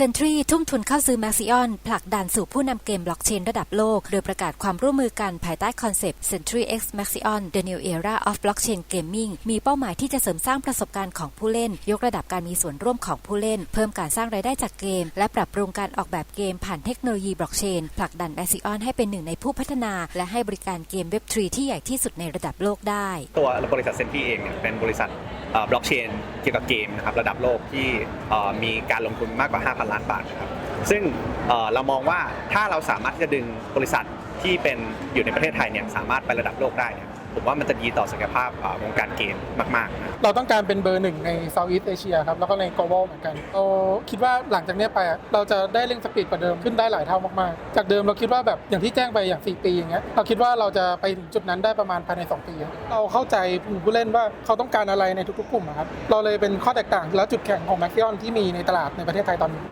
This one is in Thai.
Sentry ทุ่มทุนเข้าซื้อ Maxion ผลักดันสู่ผู้นำเกมบล็อกเชนระดับโลก โดยประกาศความร่วมมือกันภายใต้คอนเซปต์ Sentry X Maxion The New Era of Blockchain Gaming มีเป้าหมายที่จะเสริมสร้างประสบการณ์ของผู้เล่น ยกระดับการมีส่วนร่วมของผู้เล่น เพิ่มการสร้างรายได้จากเกม และปรับปรุงการออกแบบเกมผ่านเทคโนโลยีบล็อกเชนผลักดัน Maxion ให้เป็นหนึ่งในผู้พัฒนา และให้บริการเกม Web3 ที่ใหญ่ที่สุดในระดับโลกได้ ตัวบริษัทเซนทรีเองเนี่ยเป็นบริษัทบล็อกเชน เกี่ยวกับเกมนะครับระดับโลกที่มีการลงทุนมากกว่า 5,000 ล้านบาทนะครับซึ่งเอ่อเรามองว่าถ้าเราสามารถที่จะดึงบริษัทที่เป็นอยู่ในประเทศไทยเนี่ยสามารถไประดับโลกได้เนี่ย ผมว่ามันจะดีต่อศักยภาพวงการเกมมากๆ เราต้องการเป็นเบอร์หนึ่งใน Southeast Asia ครับ แล้วก็ใน global เหมือนกันเราคิดว่าหลังจากนี้ไป เราจะได้เร่งสปีดกว่าเดิมขึ้นได้หลายเท่ามากๆ จากเดิมเราคิดว่าแบบอย่างที่แจ้งไปอย่าง 4 ปีอย่างเงี้ยเราคิดว่าเราจะไปถึงจุดนั้นได้ประมาณภายใน 2 ปี เราเข้าใจกลุ่มผู้เล่นว่าเขาต้องการอะไรในทุกๆกลุ่มครับเราเลยเป็นข้อแตกต่างและจุดแข็งของ Maxion ที่มีในตลาดในประเทศไทยตอนนี้